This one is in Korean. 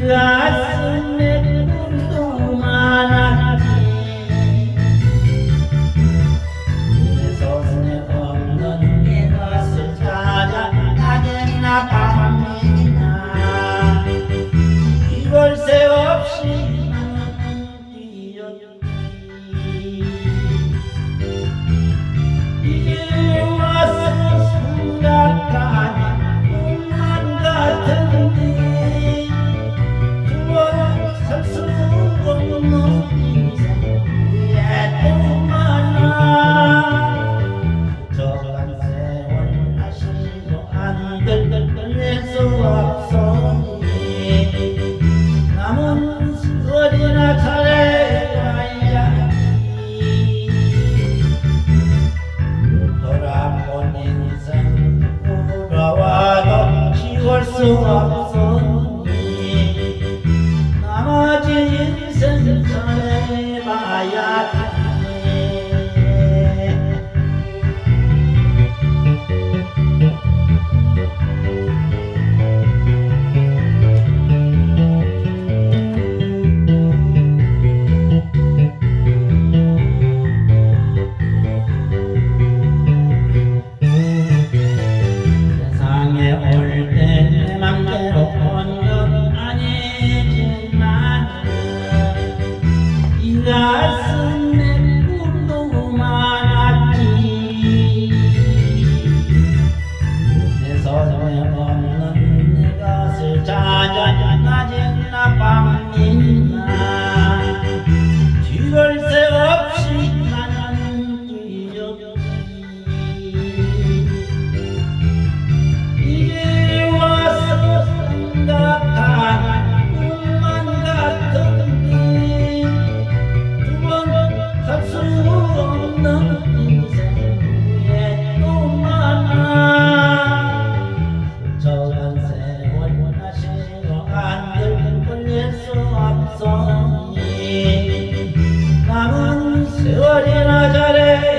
가슴에 꿈도 많았니 네 손에 없는 내 것을 찾아 낮이나 밤이나 이걸 새 없이 나는 뛰었니 이제 와서 생각하 안될 끝낼 수 없으니 남은 어디나 잘해야지 돌아본 인생 돌아와도 지울 수 없다 that Nazareth.